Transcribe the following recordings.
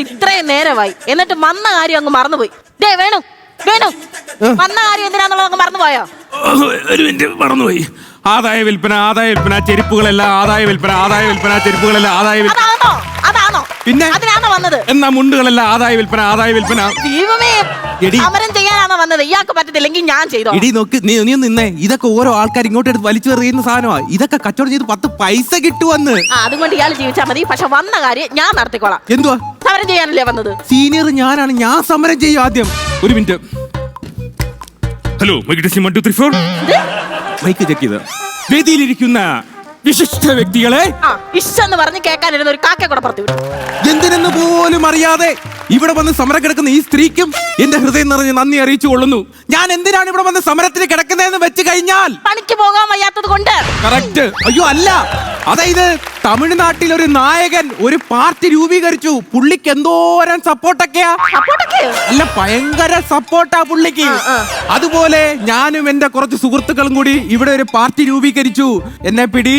ഇത്രയും നേരമായി. എന്നിട്ട് വന്ന കാര്യം അങ്ങ് മറന്നുപോയി. ഡേ വേണു വേണു. വന്ന കാര്യം എന്തിനാന്നുള്ളത് അങ്ങ് മറന്നുപോയോ? ഒരു മിനിറ്റ് മറന്നുപോയി. ആദായ വിൽപ്പന ആദായ വിൽപ്പന ചെരുപ്പുകളെല്ലാം ആദായ വിൽപ്പന ആദായ വിൽപ്പന ചെരുപ്പുകളെല്ലാം ആദായ വിൽപ്പന. അതാണോ? അതാണോ? പിന്നെ? അതിനാണോ വന്നത്? എന്നാ മുണ്ടുകളെല്ലാം ആദായ വിൽപ്പന ആദായ വിൽപ്പന. ദൈവമേ എടി. സമരം ചെയ്യാനാണോ വന്നത്? ഇയാൾക്ക് പറ്റത്തില്ലെങ്കിൽ ഞാൻ ചെയ്തോ? ഇടി നോക്ക് നീ നീ ഒന്ന് നിന്നേ. ഇതൊക്കെ ഓരോ ആൾക്കാർ ഇങ്ങോട്ട് എടുത്ത് വലിച്ചു എറിയുന്ന സാധനമാ. ഇതൊക്കെ കച്ചവടം ചെയ്ത് പത്ത് പൈസ കിട്ടുവന്ന്. ആ അതുകൊണ്ട് ഇയാൾ ജീവിച്ചാൽ മതി. പക്ഷെ വന്ന കാര്യം ഞാൻ നടത്തിക്കോളാം. എന്തുവാ? സമരം ചെയ്യാനല്ലേ വന്നത്? സീനിയർ ഞാനാണ്. ഞാൻ സമരം ചെയ്യും ആദ്യം. ഒരു minute. Hello one two three four ഇത്? മൈക്ക് ചെക്ക് ചെയ്ത്. വേദിയിലിരിക്കുന്ന വിശിഷ്ട വ്യക്തികളെ ആ ഇഷ്ടന്ന് പറഞ്ഞ് കേൾക്കാനിരുന്ന ഒരു കാക്ക കൂടെ പുറത്തു വിട്ടു. എന്തിനെന്ന് പോലും അറിയാതെ ഇവിടെ വന്ന് സമരം കിടക്കുന്ന ഈ സ്ത്രീക്കും എന്റെ ഹൃദയം നിറഞ്ഞ് നന്ദി അറിയിച്ചു കൊള്ളുന്നു. ഞാൻ എന്തിനാണ് ഇവിടെ വന്ന് സമരത്തിന് കിടക്കുന്നതെന്ന് വെച്ച് കഴിഞ്ഞാൽ പണിക്ക് പോകാൻ വയ്യാത്തത് കൊണ്ട്. കറക്റ്റ് അയ്യോ അല്ല. അതായത് തമിഴ്നാട്ടിൽ ഒരു നായകൻ ഒരു പാർട്ടി രൂപീകരിച്ചു. പുള്ളിക്ക് എന്തോരം സപ്പോർട്ടൊക്കെയാ? അല്ല ഭയങ്കര സപ്പോർട്ടാ പുള്ളിക്ക്. അതുപോലെ ഞാനും എന്റെ കുറച്ച് സുഹൃത്തുക്കളും കൂടി ഇവിടെ ഒരു പാർട്ടി രൂപീകരിച്ചു. എന്നെ പിടി.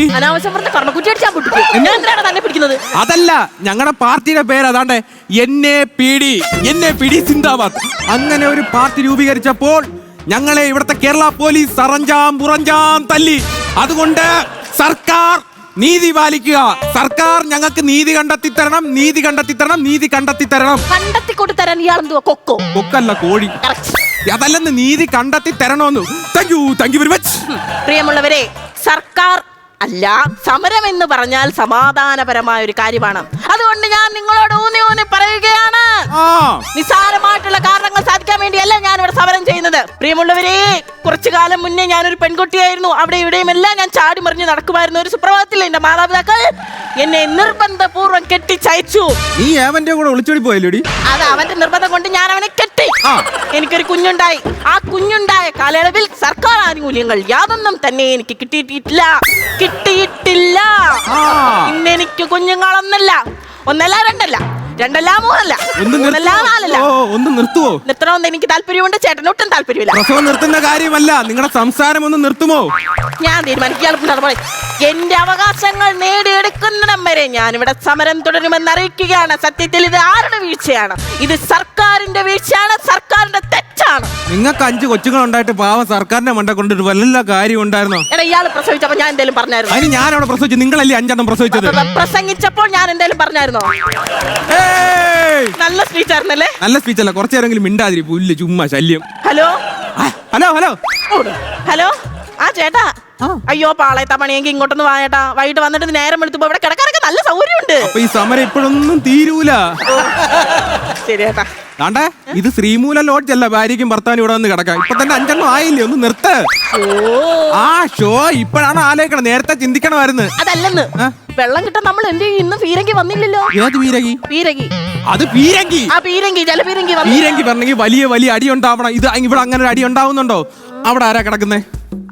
അതല്ല ഞങ്ങളുടെ പാർട്ടിയുടെ പേര് അതാണ്ട് എന്നെ പിടി. എന്നെ പിടി സിന്ദാബാദ്. അങ്ങനെ ഒരു പാർട്ടി രൂപീകരിച്ചപ്പോൾ ഞങ്ങളെ ഇവിടുത്തെ കേരള പോലീസ് അറഞ്ചാം പുറഞ്ചാം തല്ലി. അതുകൊണ്ട് സർക്കാർ നീതി പാലിക്കുക. സർക്കാർ ഞങ്ങൾക്ക് നീതി കണ്ടെത്തി തരണം നീതി കണ്ടെത്തി തരണം നീതി കണ്ടെത്തി തരണം കണ്ടെത്തി കൊടുത്തരാൻ ഇയാൾ എന്തുവാ കൊക്കോ? കൊക്കല്ല കോഴി. അതല്ലെന്ന് നീതി കണ്ടെത്തി തരണമെന്ന് thank you thank you very much പ്രിയമുള്ളവരെ സർക്കാർ അല്ല സമരം എന്ന് പറഞ്ഞാൽ സമാധാനപരമായ ഒരു കാര്യമാണ്. അതുകൊണ്ട് ഞാൻ നിങ്ങളോട് ഊന്നി ഊന്നി പറയുകയാണ്. ആ. നിസ്സാരമായിട്ടുള്ള കാരണങ്ങൾ സാധിക്കാൻ വേണ്ടിയല്ല ഞാൻ ഇവിടെ സമരം ചെയ്യുന്നത്? പ്രിയമുള്ളവരെ കുറച്ചു കാലം മുന്നേ ഞാനൊരു പെൺകുട്ടിയായിരുന്നു. അവിടെ ഇവിടെയും എല്ലാം ഞാൻ ചാടി മറിഞ്ഞ് നടക്കുമായിരുന്നു. ഒരു സുപ്രഭാതത്തിൽ എന്റെ മാതാപിതാക്കൾ എന്നെ നിർബന്ധപൂർവം കെട്ടിച്ചയച്ചു. നീ അവന്റെ കൂടെ ഒളിച്ചോടി പോയല്ലോടി? അത് അവന്റെ നിർബന്ധം കൊണ്ട് ഞാൻ അവനെ കെട്ടി. എനിക്കൊരു കുഞ്ഞുണ്ടായി. ആ കുഞ്ഞുണ്ടായ കാലയളവിൽ സർക്കാർ ആനുകൂല്യങ്ങൾ യാതൊന്നും തന്നെ എനിക്ക് കിട്ടിയിട്ടില്ല. കിട്ടിയിട്ടില്ല. ഇന്നെനിക്ക് ഇന്ന് എനിക്ക് കുഞ്ഞുങ്ങളൊന്നല്ല. ഒന്നല്ല രണ്ടല്ല. രണ്ടല്ല മൂന്നല്ല. ഒന്ന് മൂന്നല്ല നാലല്ല. നിർത്തുവോ ഓ ഒന്ന് നിർത്തുവോ നിർത്തണമെന്ന് എനിക്ക് താല്പര്യമുണ്ട്. ചേട്ടനൊട്ടും താല്പര്യമില്ല. പ്രസവം നിർത്തുന്ന കാര്യമല്ല. നിങ്ങളുടെ സംസാരം ഒന്ന് നിർത്തുമോ? ഞാൻ തീരുമാനിക്കുകയാണ് എന്റെ അവകാശങ്ങൾ നേടിയെടുക്കുന്നിടം വരെ ഞാൻ ഇവിടെ സമരം തുടരുമെന്ന് അറിയിക്കുകയാണ്. സത്യത്തിൽ ഇത് ആരുടെ വീഴ്ചയാണ്? ഇത് സർക്കാരിന്റെ വീഴ്ചയാണ് സർക്കാരിന്റെ തെറ്റാണ് നിങ്ങൾക്ക് അഞ്ച് കൊച്ചുങ്ങളുണ്ടായിട്ട് പാവം സർക്കാരിന്റെ മണ്ട കൊണ്ടിട്ട് വല്ല കാര്യം ഉണ്ടായിരുന്നോ? എടാ ഇയാൾ പ്രസവിച്ചപ്പോ ഞാൻ എന്തേലും പറഞ്ഞായിരുന്നു? അതിന് ഞാൻ അവിടെ പ്രസവിച്ചു നിങ്ങളല്ലേ അഞ്ചെണ്ണം പ്രസവിച്ചത്? പ്രസംഗിച്ചപ്പോൾ ഞാൻ എന്തേലും പറഞ്ഞായിരുന്നോ? ഏയ്! നല്ല സ്പീച്ച് ആയിരുന്നല്ലേ? നല്ല സ്പീച്ച് അല്ല കുറച്ചു നേരമെങ്കിലും മിണ്ടാതിരി പുല്ല് ചുമ്മാ ശല്യം. ഹലോ? ആ, ഹലോ ഹലോ. ഹലോ? ആ ചേട്ടാ. അയ്യോ പാളയത്ത പണിയെങ്കിൽ ഇങ്ങോട്ടൊന്ന് വായേട്ടാ വൈകിട്ട് വന്നിട്ട് നേരം എടുത്തുമ്പോ ഇവിടെ കിടക്കാനൊക്കെ നല്ല സൗകര്യമുണ്ട്. അപ്പൊ ഈ സമരം ഇപ്പോഴൊന്നും തീരൂല. ശരി ചേട്ടാ. താണ്ടേ ഇത് ശ്രീമൂല ലോഡ്ജ് അല്ല ഭാര്യയ്ക്കും ഭർത്താവിനും ഇവിടെ വന്ന് കിടക്കാം. ഇപ്പൊ തന്നെ അഞ്ചെണ്ണം ആയില്ലേ ഒന്ന് നിർത്ത്. ആ ഷോ ഇപ്പോഴാണ് ആലോചിക്കണം നേരത്തെ ചിന്തിക്കണമായിരുന്നു. അതല്ലെന്ന്. വെള്ളം കിട്ടാൻ നമ്മൾ എന്ത് ഇന്ന് പീരങ്കി വന്നില്ലല്ലോ. ഏത് പീരങ്കി? പീരങ്കി. അത് പീരങ്കി. ആ പീരങ്കി ജലപീരങ്കി പീരങ്കി പറഞ്ഞെങ്കിൽ വലിയ വലിയ അടി ഉണ്ടാവണം. ഇത് ഇവിടെ അങ്ങനെ ഒരു അടി ഉണ്ടാവുന്നുണ്ടോ? അവിടെ ആരാ കിടക്കുന്നേ?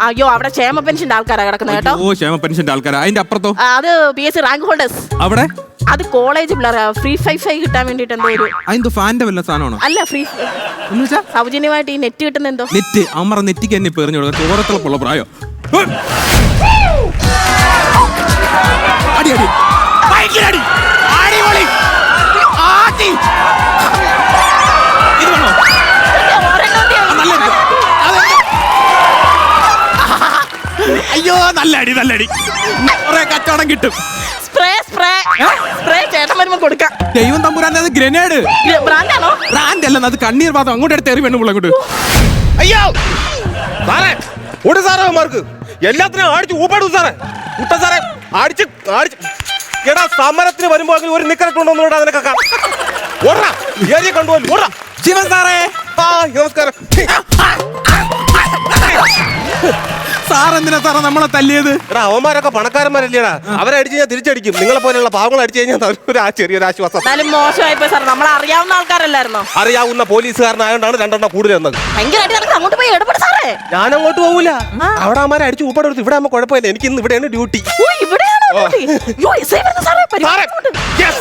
അയ്യോ അവിടെ ക്ഷേമ പെൻഷന്റെ ആൾക്കാരാ കിടക്കുന്നത് കേട്ടോ. ഓ ക്ഷേമ പെൻഷന്റെ ആൾക്കാരാ. അതിന്റെ അപ്പുറത്തോ? അത് P S C rank holders അവിടെ? അത് കോളേജ് പിള്ളേർ ഫ്രീ ഫൈഫൈ കിട്ടാൻ വേണ്ടിട്ട് എന്തോ ഒരു അതിന്റെ ഫാന്റെ വല്ല സാധനമാണോ? അല്ല ഫ്രീ സൗജന്യമായിട്ട് ഈ നെറ്റ് കിട്ടുന്ന എന്തോ? നെറ്റ് അമ്മറ നെറ്റിക്ക് എന്നെ പ്രായം. അടി അടി. ഭയങ്കര അടി. അടിപൊളി. ആട്ടി. ഇത് വേണോ? അടി. അയ്യോ നല്ല അടി നല്ല അടി. കുറെ കച്ചവടം കിട്ടും. സ്പ്രേ ചേട്ടൻ വരുമ്പോ കൊടുക്കാം. ദൈവം തമ്പുരാന്റെ അത് ഗ്രനേഡ് ബ്രാൻഡാണോ? ബ്രാൻഡ് അല്ല അത് കണ്ണീർ പാത്രം അങ്ങോട്ട് എടുത്ത് എറി വേണം അങ്ങോട്ട്. അയ്യോ! സാറേ ഓട് സാറേ അവന്മാർക്ക്. എല്ലാത്തിനും അടിച്ച് ഊപ്പാടും സാറേ. കുട്ട സാറേ അടിച്ച് അടിച്ച് എടാ സമരത്തിന് വരുമ്പോ അങ്ങനെ ഒരു നിക്കറിട്ടുണ്ടോ നിനക്കൊക്കെ? ഓടാ ഏരിയ കണ്ടുപോലും ഓടാ. ശിവൻ സാറേ. ആ നമസ്കാരം. സാർ എന്തിനാ സാറേ നമ്മളെ തല്ലിയത്? എടാ അവന്മാരൊക്കെ പണക്കാരന്മാരല്ലേടാ. അവരെ അടിച്ച് ഞാൻ തിരിച്ചടിക്കും. നിങ്ങളെ പോലെയുള്ള പാവങ്ങൾ അടിച്ചു കഴിഞ്ഞാൽ ഒരു ആ ചെറിയൊരു ആശ്വാസം എന്നാലും പോയി സാർ നമ്മൾ അറിയാവുന്ന ആൾക്കാരല്ലായിരുന്നോ? അറിയാവുന്ന പോലീസുകാരനായോണ്ടാണ് രണ്ടെണ്ണം കൂടുതൽ എന്നത് ഭയങ്കരമായിട്ട് നടക്ക്. അങ്ങോട്ട് പോയി ഇടപെട് സാറേ. ഞാൻ അങ്ങോട്ട് പോകൂല അവിടെ അമ്മമാരെ അടിച്ച് ഊപ്പാടെടുത്ത് ഇവിടെ ആകുമ്പോൾ കുഴപ്പമില്ല. എനിക്ക് ഇന്ന് ഇവിടെയാണ് ഡ്യൂട്ടി. ഓ ഇവിടെയാണോ ഡ്യൂട്ടി? അയ്യോ, വരുന്നു സാറേ, പരിപാടി കൊണ്ട്. yes,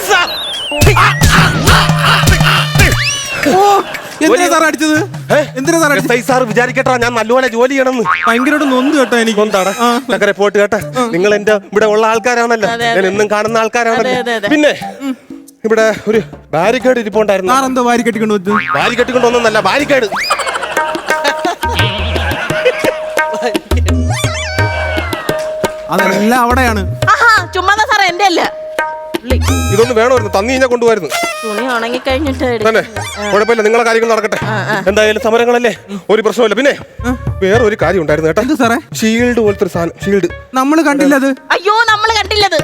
എന്തിനാ സാർ അടിച്ചത്? ഏ? എന്തിനാ സാർ അടിച്ചത്? എസ് ഐ സാർ വിചാരിക്കട്ടാ ഞാൻ നല്ലപോലെ ജോലി ചെയ്യണം ഭയങ്കരമായിട്ട് നൊന്ത് കേട്ടോ എനിക്ക്. എന്താണ് ആ. ചക്കര പോട്ട് കേട്ടാ? നിങ്ങൾ എന്റെ ഇവിടെ ഉള്ള ആൾക്കാരാണല്ലോ. അതെ, അതെ. ഞാൻ എന്നും കാണുന്ന അതെ, അതെ, ആൾക്കാരാണല്ലോ അതെ. പിന്നെ ഇവിടെ ഒരു ബാരിക്കേഡ് ഇരിപ്പുണ്ടായിരുന്നു. സാർ എന്തോ വാരി കെട്ടിക്കൊണ്ട് വെച്ചു ബാരി കെട്ടിക്കൊണ്ടൊന്നല്ല ബാരിക്കേഡ് അതെല്ലാം അവിടെയാണ്. ആഹാ സാറേ എന്റെ അല്ല. ഇതൊന്ന് വേണമായിരുന്നു. തന്നി കഴിഞ്ഞാൽ കൊണ്ടുപോയിരുന്നു തുണി ഉണങ്ങി കഴിഞ്ഞിട്ട് തന്നെ. കുഴപ്പമില്ല നിങ്ങളെ കാര്യങ്ങൾ നടക്കട്ടെ. എന്തായാലും സമരങ്ങളല്ലേ? ഒരു പ്രശ്നമില്ല പിന്നെ വേറെ ഒരു കാര്യം ഉണ്ടായിരുന്നു കേട്ടോ. സാറേ? ഷീൽഡ് പോലത്തെ ഒരു സാധനം. ഷീൽഡ്. നമ്മൾ കണ്ടില്ലത് അയ്യോ നമ്മൾ കണ്ടില്ലത്